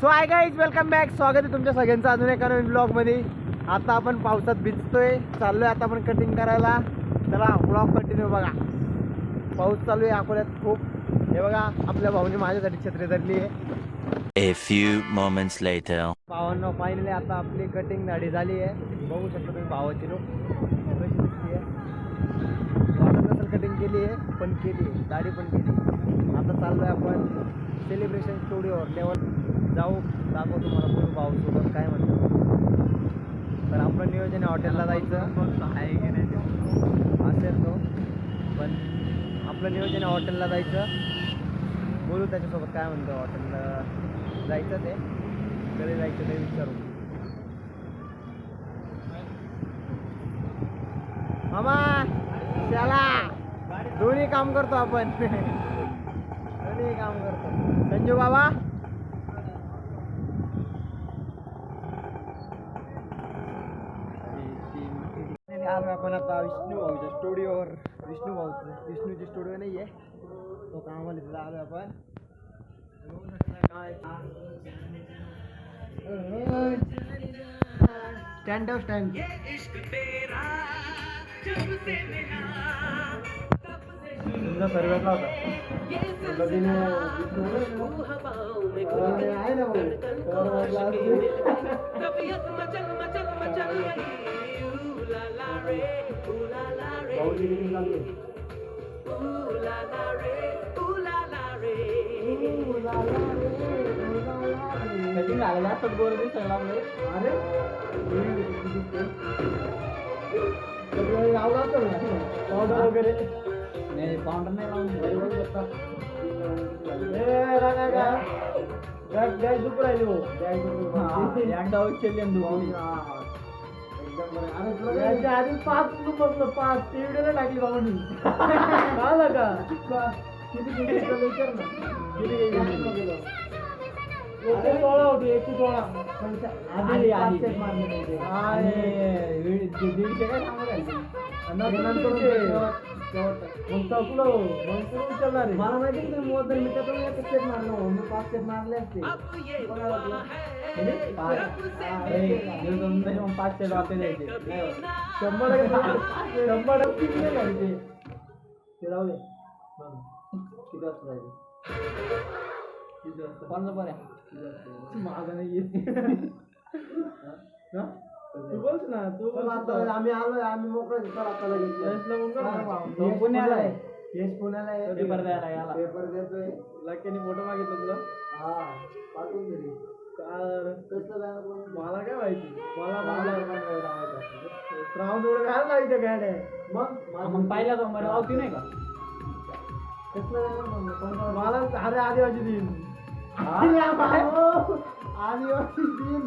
So hi guys welcome back स्वागत आहे तुमच्या सगळ्यांचं अजून एका नवीन ब्लॉगमध्ये आता आपण पावसात भिजतोय चाललोय आता आपण कटिंग करायला. चला ब्लॉग कंटिन्यू बघा. पाऊस चालू आहे अकोल्यात खूप. हे बघा आपल्या भाऊने माझ्यासाठी छत्री धरली आहे. A few moments later. भावांना फायनली आता आपली कटिंग दाढी झाली आहे. बघू शकता तुम्ही भावाची लोक कटिंग केली आहे पण केली दाढी पण केली आता चाललोय आपण सेलिब्रेशन स्टुडिओवर लेवल जाऊ दाखवतो तुम्हाला पूर्ण भाऊसोबत काय म्हणतो तर आपलं नियोजन हॉटेलला जायचं. आहे की नाही असेल तो. पण आपलं नियोजन हॉटेलला जायचं. बोलू त्याच्यासोबत काय म्हणतो हॉटेलला जायचं ते. कधी जायचं ते विचारू. मामा चला दोन्ही काम करतो आपण. दोन्ही काम करतो. संजू बाबा आलो आपण आता विष्णू भाऊच्या स्टुडिओवर विष्णू भाऊचं विष्णूची स्टुडिओ नाही आहे तो कामाला तिथं आलो आपण स्टँड अप स्टँड सर्वेला होता। कधीने आहे ना भाऊ तर म्हटलं असं- भाऊची meeting चालू आहे. कधी लागला असतात गोर दिसायला लागले अरे लावला ना? पावडर वगैरे? नाही पावडर नाही लावून गॅस दुख राहिली हो एकदा उचलली याच्या आधी पाच बसलो पाच ती व्हिडिओ टाकली भाऊनी कळलं का किती किती केलं विचार ना किती केलं एकशे सोळा होती एकशे सोळा आधी आधी आणि दीडशे काय सांगू राहिले मग चकलो मग आहे. मला माहिती की तुम्ही मोदर मी तर एक स्टेप मारलो मी पाच स्टेप मारले असते? पाच. स्टेप आपले द्यायचे शंभर शंभर टक्के नाही ते राहू दे. किती वाजता जायचे किती वाजता कोणाचं बरं माझा नाही येत? तू बोल ना तू आम्ही आलोय आम्ही मोकळे चल आता लगेच पुण्याला आहे. यश पुण्याला आहे. पेपर द्यायला याला पेपर देतोय. लक्ष्याने फोटो मागितला तुला? हा पाठवून दिली मला काय माहिती? मला श्रावण थोडं काय माहिती गाड्या मग? मग पाहिला का मला लावती नाही का? मला अरे आदिवासी दिन. आदिवासी दिन.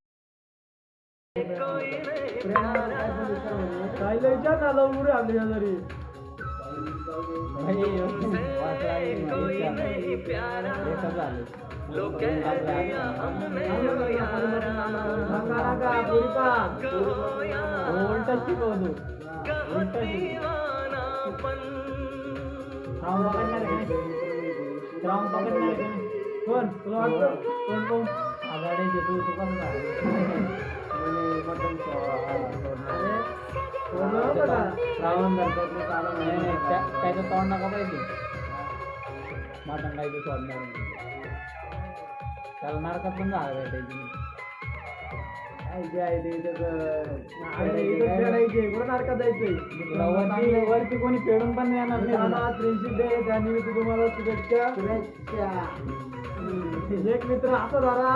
कायलेच्या नाला मला काय काय आले जरी कोण? तुला वाटत कोण? कोण? आघाडीचे तू तू कसं श्रावण चालू नाही नाही त्या- त्याचं तोंड नका पाहिजे मटण काही सोडणार नाही. त्याला नरकात पण झालं भेटायची वरती कोणी फेडून पण येणार नाही फ्रेंडशिप डे त्यानिमित्त तुम्हाला शुभेच्छा एक मित्र असा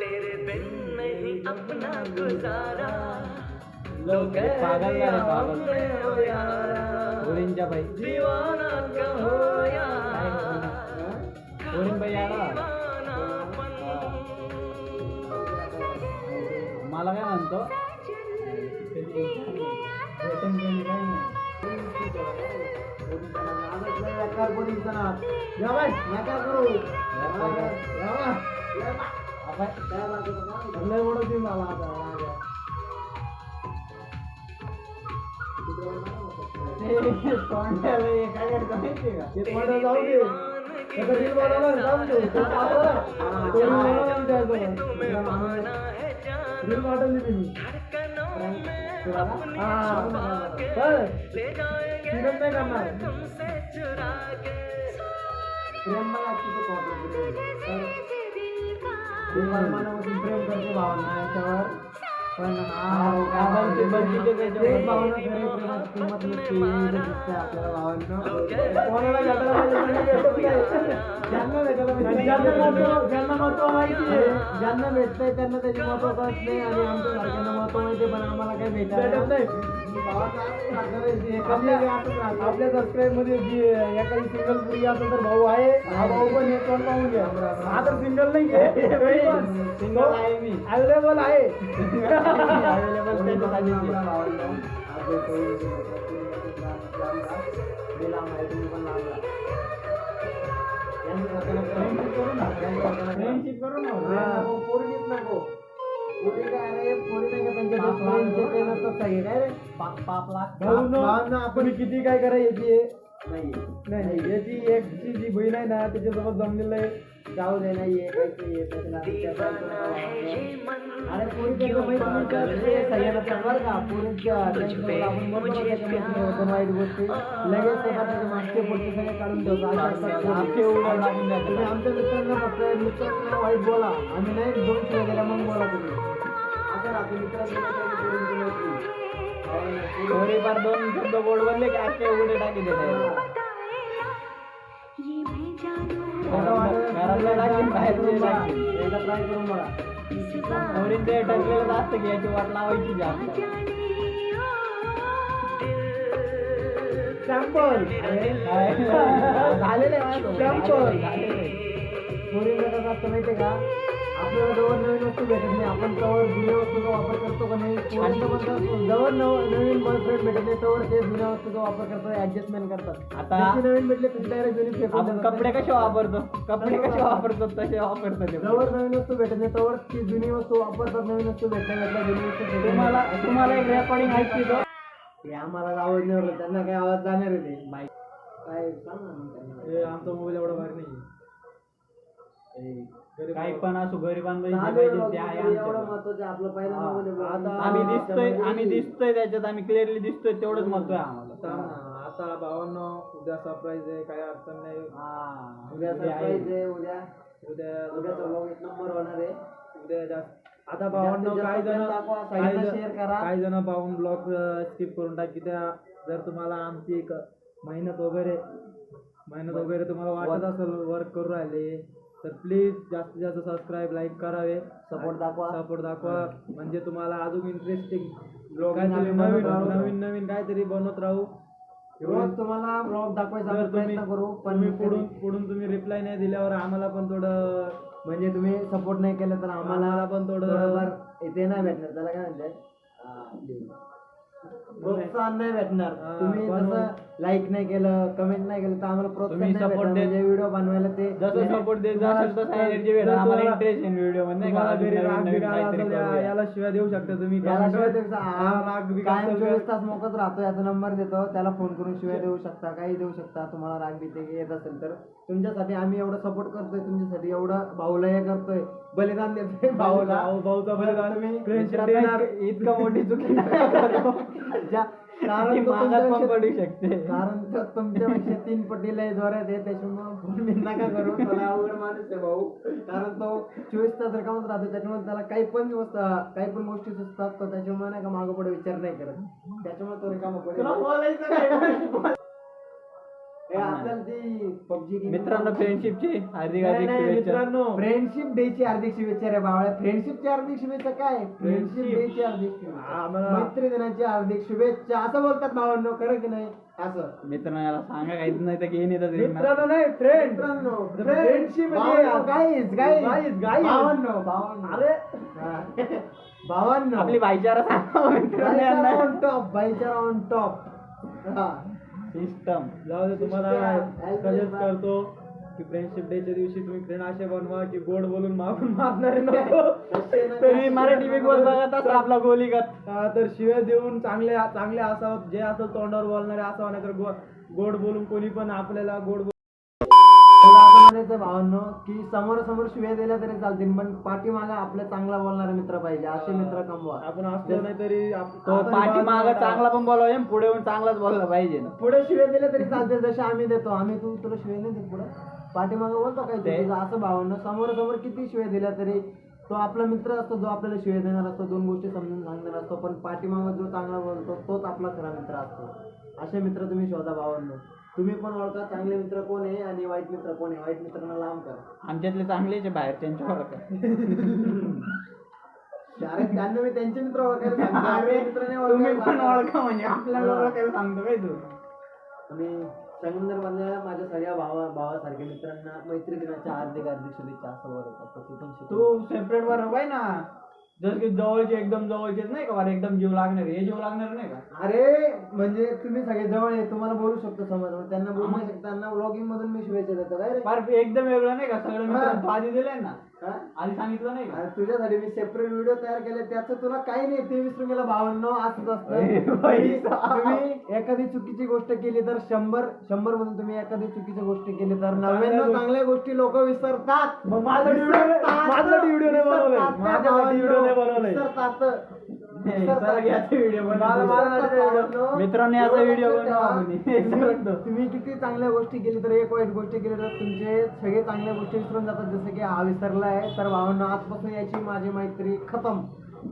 तेरे बिन नहीं अपना गुजारा। लोग पागल पागल. हो गोळींच्या बाई दीवाना कहो यार। बाई आला मला काय म्हणतो? पोलीसचा नाद. या बाई, नका करू. या बाई, या बाई. आपण काय बाजूला? लय team आला आता जाऊ दे. त्याचं bill तो. तो? हा. करणार. प्रेम मला तुझं कॉपी मी मनापासून प्रेम करते भावना याच्यावर पण हा हा, बंदी- बंदीचे त्याच्यावर. तेच भावना खरी प्रेमाची किंमत नसते हे जे दिसतंय आपल्याला भावांना कोणाला भेटायला. ज्यांना भेटायला ज्यांना महत्त्व माहिती आहे ज्यांना भेटतंय त्यांना त्याचे महत्त्व कळत नाही आणि आमच्या सारख्यांना महत्त्व माहिती आहे, पण आम्हाला काही भेटायला नाही आपल्या सबस्क्राईबमध्ये जी एखादी सिंगल पुरी असेल तर भाऊ आहे. हा भाऊ पण एक पण पाहून घ्या? हा तर सिंगल नाही Single आहे मी. अवेलेबल आहे. करू ना. पोरगीच नको. पोरी काय रे पोरी नाही का त्यांच्या best friend चे ते नसतात सगळे काय रे पाच पाच लाख भावना आपण किती काय करायची? नाही. नाही याची एकची जी बहीण आहे ना त्याच्यासोबत जमलेलं आहे जाऊ दे नाही ये अरे पोरी त्याच्या बहिणीच्या ते सह्याला चांगलं का पोरीच्या त्यांच्यासोबत आपण बोलतो ना त्याच्यामध्ये होतं वाईट गोष्टी लगेच स्वतः त्याचे मागचे पुढचे सगळे काढून ठेवतो. असतात. आमचे लागून तुम्ही आमच्या मित्रांना फक्त मित्रांना वाईट बोला. आम्ही नाही दोन शिवाय गेला मग बोला तुम्ही. थोडीफार दोन शब्द बनले की अख्खे उडे टाकी देते घरातले टाकीन बाहेरचे टाकीन एकदा ट्राय करून बघा पोरींचे ठरलेलं असतं की याची वाट लावायची जास्त सॅम्पल झालेले सॅम्पल कसं असतं माहितीये का आपल्याला जवळ नवीन वस्तू भेटत नाही आपण तवर जुन्या वस्तूचा वापर करतो का नाही. जवळ नव नवीन बॉयफ्रेंड भेटत नाही तवर ते जुन्या वस्तूचा वापर करतात ऍडजस्टमेंट करतात आता- नवीन भेटले तुझी डायरेक्ट जुनी फेकून आपण देतात. कपडे कसे वापरतो कपडे कसे वापरतो तसे वापरतो ते जवळ नवीन वस्तू भेटत नाही तवर ती जुनी वस्तू वापरतात नवीन वस्तू भेटल्या भेटल्या जुनी वस्तू फेकून तुम्हाला. तुम्हाला एक रेकॉर्डिंग ऐकते तो हे आम्हाला आवाज नाही. त्यांना काय आवाज जाणार आहे ते काय सांग ना मग त्यांना. आमचा मोबाईल एवढा बाहेर नाही काही पण असो गरिबांना चालेल पाहिजे राव, ते आहे तुम्ही एवढं आमच्याकडे. महत्वाचं आपलं पहिलं हा. नाव म्हणजे. आता आम्ही दिसतोय त्यामध्ये- आम्ही दिसतोय त्याच्यात आम्ही क्लिअरली दिसतोय तेवढंच महत्त्व आहे आम्हाला आता भावांनो उद्या सरप्राईज आहे काही अडचण नाही हा. उद्या आहे. सरप्राईज आहे उद्या उद्या उद्याचा vlog एक नंबर होणार आहे उद्या जास्त आता भावांनो जास्तीत काही जास्त जण दाखवा, काही जण- share करा. काही जण पाहून ब्लॉग स्किप करून टाकी त्या जर तुम्हाला आमची एक मेहनत वगैरे मेहनत वगैरे तुम्हाला वाटत असेल वर्क करू राहिले तर प्लीज जास्तीत जास्त सबस्क्राईब लाईक करावे. Support दाखवा. सपोर्ट दाखवा. म्हणजे तुम्हाला अजून इंटरेस्टिंग काहीतरी नवीन नवीन. नवीन काहीतरी बनवत राहू. रोज तुम्हाला vlog दाखवायचा प्रयत्न करू पण तुम्ही पुढून पुढून तुम्ही रिप्लाय नाही दिल्यावर आम्हाला पण थोडं म्हणजे तुम्ही सपोर्ट नाही केलं तर आम्हाला पण थोडं- इथे नाही भेटणार. त्याला काय म्हणतात? प्रोत्साहन नाही भेटणार. तुम्ही जसं लाईक नाही केलं कमेंट नाही केलं तर आम्हाला प्रोत्साहन तुम्ही नाही support भेटणार. देत- म्हणजे व्हिडिओ बनवायला ते जसं सपोर्ट देत जाशील तसं एनर्जी आम्हाला इंटरेस्ट येईल व्हिडिओमध्ये नाही का? तुम्हाला घरी अजून राग नवीन बिग नवीन आला काहीतरी असेल या- करूया. याला शिव्या देऊ शकता तुम्ही याला comment शिवाय वर. देऊ शकता. हा, राग बिग कायम असेल चोवीस तास मोकच राहतो याचा नंबर देतो त्याला फोन करून शिवाय देऊ शकता काही देऊ शकता तुम्हाला राग भीती येत असेल तर तुमच्यासाठी आम्ही एवढं सपोर्ट करतोय तुमच्यासाठी एवढं भाऊला हे करतोय बलिदान देतोय भाऊला. भाऊ- भाऊचा बलिदान. देणार. इतकं- मोठी चुकी कारण ती तो मागात पण तुमच्यापेक्षा- पडू शकते. कारण तो तुमच्यापेक्षा तीन पटीला जोरात आहे त्याच्यामुळे मी नका करू. त्याला अवघड माणूस आहे भाऊ. कारण तो चोवीस तास रिकामच राहतो त्याच्यामुळे त्याला काही पण काही पण गोष्टी सुचतात तो त्याच्यामुळे नाही का मागं पुढे विचार नाही करत. त्याच्यामुळे तो रिकामा पडेल मित्रांनो फ्रेंडशिपची हार्दिक नाही, हार्दिक नाही, शुभेच्छा. मित्रांनो फ्रेंडशिप डे ची हार्दिक शुभेच्छा रे बावळ्या फ्रेंडशिपची हार्दिक शुभेच्छा काय? Friendship Friendship. डे ची हार्दिक शुभेच्छा. आम्हाला- मैत्री दिनाची हार्दिक शुभेच्छा. असं बोलतात भावांनो खरं की नाही? असं. मित्रांनो याला सांगा काहीच नाही तर घेऊन येतात. मित्रांनो नाही फ्रेंड मित्रांनो friendship म्हणजे गाईज गाईज Guys, guys. भावांनो. भावांनो. अरे. हा. भावांनो. आपली भाईचारा सांगा मित्रांनो यांना. ऑन टॉप भाईचारा ऑन टॉप हा. सिस्टम जाऊ दे तुम्हाला सजेस्ट करतो की फ्रेंडशिप डेच्या दिवशी तुम्ही फ्रेंड असे बनवा की गोड बोलून मागून मारणारे नको. तुम्ही मराठी बिग बॉस बघत असाल आपला गोलीगत तर शिव्या देऊन चांगले चांगले असावं जे असं तोंडावर बोलणारे असावं नाही तर गो- गोड बोलून कोणी पण आपल्याला गोड म्हणायचं भावांनो की समोर समोर शिव्या दिल्या तरी चालतील पण पाठीमागा आपले चांगला बोलणारे मित्र पाहिजे असे मित्र कमवा. आपण असलो नाही तरी आप- तो पाठीमाग बाजूला- चांगला पण बोलावा आणि पुढे येऊन चांगलाच बोलला पाहिजे ना. पुढे शिव्या दिल्या तरी चालतील जसे आम्ही देतो. आम्ही तू तुला शिव्या नाही देत पुढे. पाठीमागं बोलतो काय ते- तुझं असं भावांना. समोर समोर किती शिव्या दिल्या तरी तो आपला मित्र असतो जो आपल्याला शिव्या देणार असतो दोन गोष्टी समजून सांगणार असतो पण पाठीमागं जो चांगला बोलतो तोच आपला खरा मित्र असतो. असे मित्र तुम्ही शोधा भावांनो. तुम्ही पण ओळखा चांगले मित्र कोण आहे आणि वाईट मित्र कोण आहे? वाईट मित्रांना लांब करा. आमच्यातले चांगलेच आहे बाहेर त्यांच्या ओळख. अरे त्यांना मी त्यांचे मित्र ओळखायला सांगतो. आपले मित्र नाही तुम्ही ओळखायला पण सांगतो. ओळखा म्हणजे आपल्याला ओळखायला सांगतो काय तू? आणि संगमनेर मधल्या माझ्या सगळ्या भावा भावासारख्या मित्रांना मैत्री दिनाच्या हार्दिक हार्दिक शुभेच्छा. असं शिकलो. तू सेपरेट वर पाय ना. जस की जवळचे एकदम जवळचेच नाही का बरं एकदम जीव लागणार हे जीव लागणार नाही का? अरे म्हणजे तुम्ही सगळे जवळ आहे तुम्हाला बोलू शकतो समोर त्यांना बोलू शकता त्यांना व्लॉगिंग मधून मी शुभेच्छा देतो काय रे? फार एकदम वेगळं नाही का? सगळं मित्र तू आधी दिलंय ना. आधी सांगितलं नाही का? अरे तुझ्यासाठी मी सेपरेट व्हिडिओ तयार केले त्याचं तुला काही नाही ते विसरून गेला भावांनो असंच अरे असतं बाई तुम्ही- तुम्ही एखादी चुकीची गोष्ट केली तर शंभर शंभर मधून तुम्ही एखादी चुकीची गोष्ट केली तर नव्याण्णव गोष्टी- चांगल्या गोष्टी लोक विसरतात. मग माझ्यासाठी व्हिडिओ नाही बनवलाय. माझ्यासाठी व्हिडिओ नाही. बनवलाय. विसरतात. मित्रांनो, याचा व्हिडिओ. तुम्ही- किती चांगल्या गोष्टी केली तर एक वाईट गोष्टी केली तर तुमचे सगळे चांगल्या गोष्टी विसरून जातात. जसं की हा विसरला आहे तर भावांनो आजपासून याची माझी मैत्री खतम.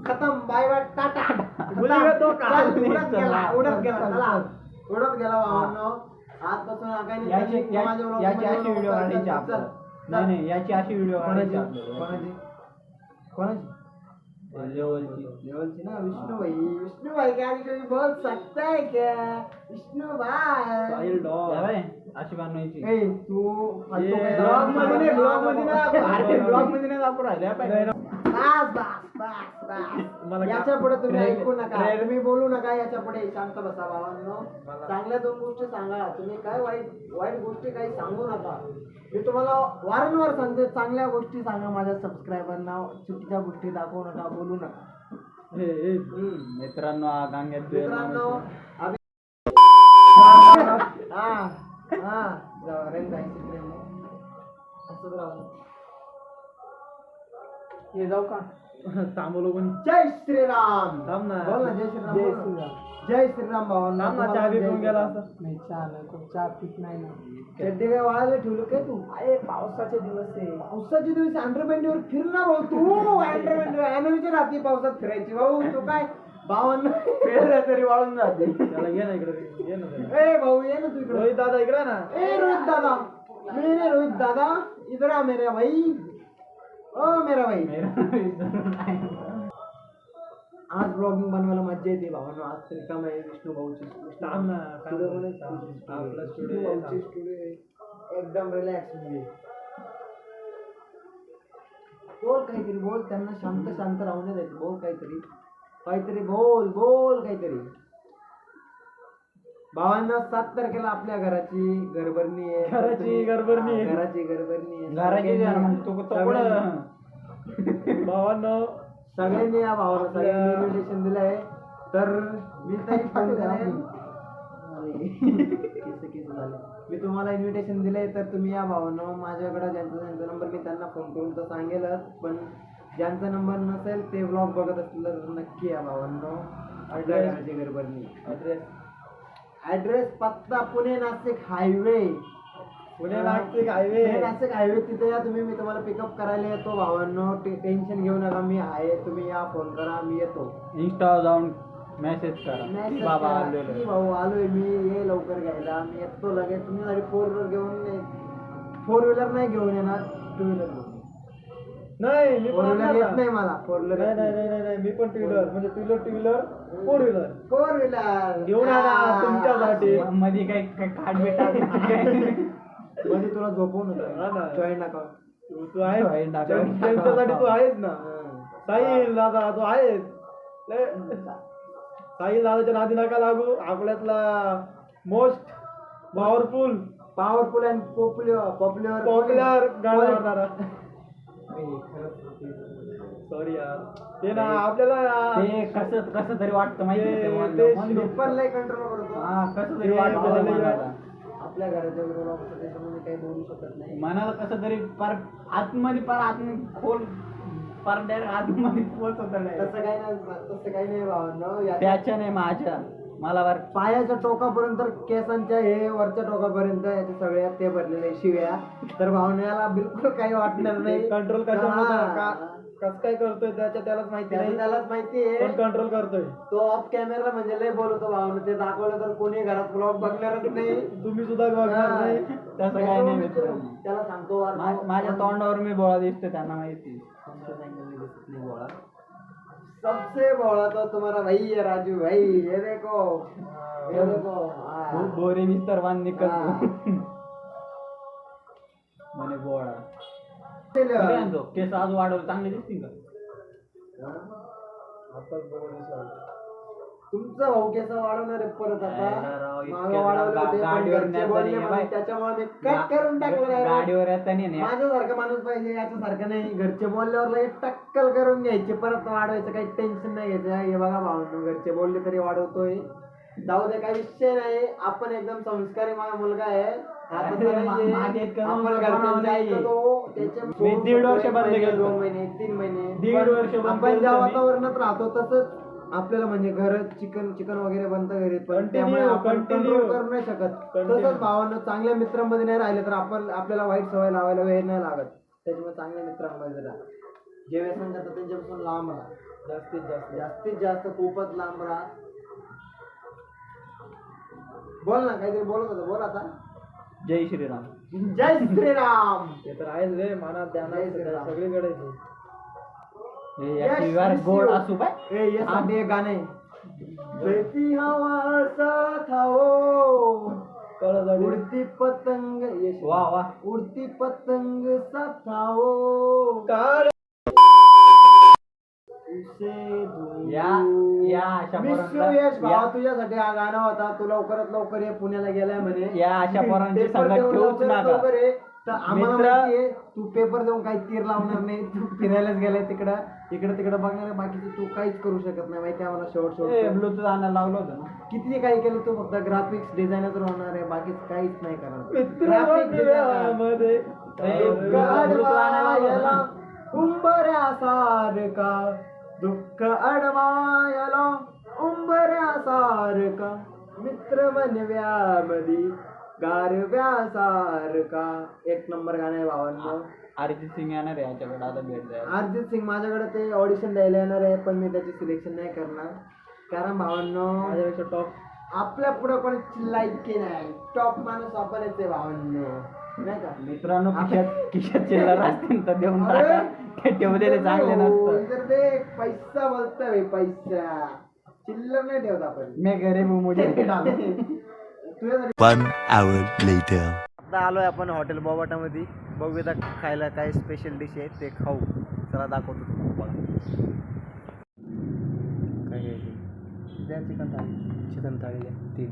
खतम. Bye bye. टाटा. उडत गेला. उडत गेला. उडत गेला भावांनो. आजपासून याची अशी व्हिडिओ. काढायची. नाही नाही याची अशी व्हिडिओ काढायची कोणाची? कोणाची? लेवलची. ना? विष्णू भाई विष्णू भाई क्या कोई बोल सकता है क्या विष्णू भाई साहिल डॉग. अशी बनवायची ए तू दाखवू मध्ये vlog मध्ये. अरे ब्लॉगमध्ये नाही दाखवू राहिले या बाई. बस बस बस बस. मला याच्यापुढे तुम्ही ऐकू नका. ट्रेल- तुम्ही बोलू नका याच्यापुढे शांत बसा भावांनो. चांगल्या दोन गोष्टी सांगा. तुम्ही काय वाईट वाईट गोष्टी काही सांगू नका. मी तुम्हाला वारंवार सांगते चांगल्या गोष्टी सांगा माझ्या सबस्क्रायबरना चुकीच्या गोष्टी दाखवू नका बोलू नका. हे, हे. हम्म. मित्रांनो हा गांग्यात मित्रांनो. आम्ही हा हा. जाऊ रेंज जायची असंच राहू. ये जाऊ का? थांबवलो कोणी? जय श्रीराम! थांब ना. बोल ना जय श्रीराम जय बोल ना. श्रीराम. जय श्रीराम भावांना थांब ना, चहा बी पिऊन गेला असता. नाही चहा नको चहा पित नाही ना. चड्डी काय वाळायला ठेवलं काय तू? अरे पावसाचे दिवस आहे. पावसाचे दिवस अंडरपेंडीवर फिरणार भाऊ तू. अंडरपेंडीवर अॅनोची राहते पावसात फिरायची. भाऊ तू काय भावांना? फिरलं तरी वाळून जाते. त्याला घे ना इकडे. घे ना. ए भाऊ ये ना तू इकडे. रोहित दादा इकडे ना? ए रोहित दादा. मेरे रोहित दादा. इधर आ मेरे भाई. ओ मेरा भाई। आज ब्लॉगिंग बनवायला मजा येते भावांनो. आज रिकाम आहे विष्णू भाऊची ना. स्टुडिओ. आपला भाऊची आहे. एकदम रिलॅक्समध्ये बोल काहीतरी बोल. त्यांना शांत शांत राहू नये बोल काहीतरी. काहीतरी बोल बोल काहीतरी. भावांना सात तारखेला आपल्या घराची घरभरणी आहे. घराची घरभरणी आहे. घराची घरभरणी आहे. घराची सगळ्यांनी- घर मग तू तो सगळ्यांनी- भावांनो. सगळ्यांनी या भावाला आपल्या- सगळ्यांनी इन्व्हिटेशन दिलंय तर मी तरी फोन करेन. किस्से किस्से झाले. मी तुम्हाला इन्व्हिटेशन दिलंय तर तुम्ही या भावांनो. माझ्याकडे ज्यांचा ज्यांचा नंबर मी त्यांना फोन करून तर सांगेलच. पण ज्यांचा नंबर नसेल ते ब्लॉग बघत असतील तर नक्की या भावांनो. आपल्या Address- घराची घरभरणी. ऍड्रेस ऍड्रेस पत्ता Pune Nashik highway Pune Nashik highway Pune Nashik highway तिथे या तुम्ही मी तुम्हाला पिकअप करायला येतो भावांनो. टेन्शन घेऊ नका. मी आहे. तुम्ही या फोन करा. मी येतो. इंस्टावर जाऊन मेसेज करा. Message बाबा आलेलो की भाऊ आलोय मी. ये लवकर घ्यायला. मी येतो लगेच. तुम्ही जरी फोर व्हीलर घेऊन फोर व्हीलर नाही घेऊन येणार. टू व्हीलर घेऊन. नाही मी फोर पण व्हीलर येत. नाही मला फोर व्हीलर नाही नाही नाही. नाही नाही मी पण टू व्हीलर म्हणजे two wheeler two wheeler four wheeler four wheeler घेऊन आणा तुमच्यासाठी. मध्ये काही काही काढ बेटा मध्ये तुला झोपवून हा ना. होतं जॉईंट अकाउंट तू. त्यां- त्यांच्यासाठी तू आहेस ना. साहिल दादा तू आहेस. साहिल दादाच्या नादी नका लागू. आपल्यातला most powerful powerful and popular popular popular गाणं सॉरी यार. ते ना आपल्याला ते कसं कसं तरी वाटतं माहिती. पण लय कंट्रोल करतो हा कसं तरी वाटतं. मनाला. आपल्या घराच्या त्याच्यामध्ये काही बोलू शकत नाही. मनाला कसं तरी पार आतमध्ये पार आतमध्ये खोल पार डायरेक्ट आतमध्ये पोहोचत नाही. तसं काही नाही तसं काही नाही भावांनो. याच्या त्याच्या नाही माझ्या. मला वार पायाच्या टोकापर्यंत केसांच्या हे वरच्या टोकापर्यंत याच्या सगळ्या ते भरलेले शिव्या. तर भावना याला बिलकुल काही वाटणार नाही. कंट्रोल कसं काय करतोय त्याच्या त्यालाच माहिती त्याचं नाही त्यालाच माहिती आहे. कंट्रोल करतोय? तो ऑफ कॅमेरा म्हणजे लय बोलतो भावना ते दाखवलं तर कोणी घरात ब्लॉग बघणारच नाही. तुम्ही सुद्धा बघणार नाही. तसं काही नाही. त्याला सांगतो "अरे मा- भाऊ, माझ्या तोंडावर मी बोळा दिसतो त्यांना माहिती सबसे बोला तो तुम्हारा भाई है राजू भाई। ये देखो ये देखो बोरे मिस्तर बांध निकल. म्हणे बोळा केस आज वाढवलं चांगले दिसतील का? तुमचा भाऊ केसा वाढवणार आहे परत आता मागं वाढवले होते, पण घरचे बोलले म्हणून. त्याच्यामुळे मी कट करून टाकलं direct. गाडीवर येताना नाही माझ्यासारखा माणूस पाहिजे याच्यासारखं नाही घरचे बोलल्यावर लगेच टक्कल करून घ्यायचे परत वाढवायचं काही टेन्शन नाही घ्यायचं हे बघा भावनो घरचे बोलले तरी वाढवतोय जाऊ दे काही विषय नाही आपण एकदम संस्कारी माझा मुलगा आहे हा तसा अरे, मा- नाहीये. माझ्या इतका आपण संस्कार घरच्यांचं नाहीये. ऐकतो, त्याचे मी दीड वर्ष बंद केलं. दोन महिने तीन महिने दीड पण वर्ष बंद आपण केलं ज्या. वातावरणात राहतो तसंच आपल्याला म्हणजे घर चिकन चिकन वगैरे बनतं घरी पण त्यामुळे आपण control करू नाही शकत. तसंच भावानं चांगल्या मित्रांमध्ये नाही राहिले तर आपण आपल्याला वाईट सवय लावायला वेळ नाही लागत. त्याच्यामुळे चांगल्या मित्रांमध्ये राहा. जे व्यसन करतात त्यांच्यापासून लांब राहा. जास्तीत जास्त जास्तीत जास्त खूपच लांब राहा. बोल ना काहीतरी बोलत होता. बोल आता. जय श्रीराम. जय श्रीराम. ते तर आहेच रे मनात ध्यानात. सगळीकडे हे miss गोड you. असू ए एक गाणं. बहती हवा साथ. उडती पतंग. वा वा. उडती पतंग साथ आओ काय उसे या या अशा मिस यू पोरांना- यश भावा या- तुझ्यासाठी हा गाणं होता. तू लवकरात लवकर ये पुण्याला गेलाय म्हणे. या अशा पोरांची संगत ठेवूच नका. तर आम्हाला मित्र- माहितीये तू पेपर देऊन काही तीर लावणार नाही. तू फिरायलाच गेलाय तिकडं. इकडे तिकडे बघणार. बाकीचं तू काहीच करू शकत नाही. माहिती आम्हाला शेवट शेवट. ब्लूटूथ आणायला लावलं होतं ना. किती काही केलं तू फक्त ग्राफिक्स डिझायनर होणार आहे. बाकी काहीच नाही करणार. लावलं अडवायला होतं उंबऱ्यासारखा दुःख अडवायला उंबऱ्यासारखा मित्र बनव्यामधी गारव्यासारखा एक नंबर गाणं आहे भावांनो. अरिजित सिंग येणार आहे याच्याकडे आता भेट द्यायला. अर्जित सिंग माझ्याकडे ते ऑडिशन द्यायला येणार आहे पण मी त्याची सिलेक्शन नाही करणार. कारण भावांनो माझ्यापेक्षा टॉप आपल्या पुढे कोणी लायकी नाही. टॉप माणूस आपणच आहे भावांनो. नाही का? मित्रांनो खिशात खिशात चिल्लर असतील तर देऊन! टाका. ते ठेवलेले चांगले नसतं इधर देख पैसा बोलता पैसा. चिल्लर नाही ठेवत आपण. मी गरीब हूं, One hour later. आता आलोय आपण हॉटेल बोबाटामध्ये. बघूया खायला काय स्पेशल डिश आहे ते खाऊ. चला दाखवतो तुम्हाला. काय द्या चिकन थाळी चिकन थाळी द्या. तीन.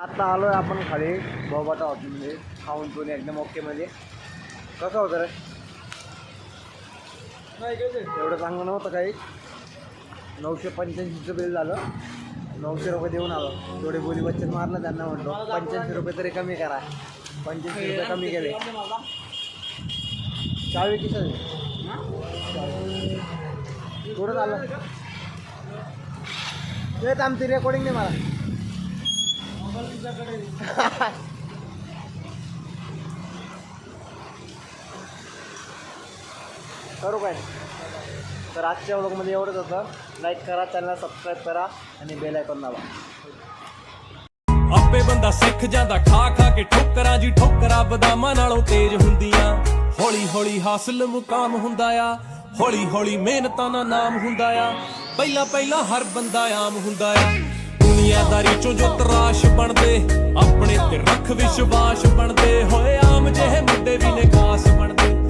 आता आलोय आपण खाली बोबाटा हॉटेलमध्ये खाऊन पिऊन एकदम ओके मध्ये. कसं होतं रे? एवढं चांगलं नव्हतं काही. नऊशे पंच्याऐंशीचं बिल झालं. नऊशे रुपये देऊन आलो. थोडे बोली बच्चन मारलं त्यांना म्हणलो पंच्याऐंशी रुपये तरी कमी करा. पंच्याऐंशी रुपये कमी केले. चावी किती थोडं झालं तेच आमची रेकॉर्डिंग नाही मला. करू काय तर आजच्या व्लॉगमध्ये एवढंच होतं लाईक करा चॅनल सबस्क्राईब करा आणि बेल आयकॉन दाबा ਆਪੇ ਬੰਦਾ ਸਿੱਖ ਜਾਂਦਾ ਖਾ ਖਾ ਕੇ ਠੋਕਰਾਂ ਜੀ ਠੋਕਰਾਂ ਬਦਾਮਾਂ ਨਾਲੋਂ ਤੇਜ਼ ਹੁੰਦੀਆਂ ਹੌਲੀ ਹੌਲੀ ਹਾਸਲ ਮੁਕਾਮ ਹੁੰਦਾ ਆ ਹੌਲੀ ਹੌਲੀ ਮਿਹਨਤਾਂ ਦਾ ਨਾਮ ਹੁੰਦਾ ਆ ਪਹਿਲਾਂ ਪਹਿਲਾਂ ਹਰ ਬੰਦਾ ਆਮ ਹੁੰਦਾ ਆ ਦੁਨੀਆਦਾਰੀ ਚੋਂ ਜੋ ਤਰਾਸ਼ ਬਣਦੇ, ਆਪਣੇ ਤੇ ਰੱਖ ਵਿਸ਼ਵਾਸ ਬਣਦੇ। ਹੋਏ ਆਮ ਜਿਹੇ ਮੁੰਡੇ ਵੀ ਨੇ ਖਾਸ ਬਣਦੇ।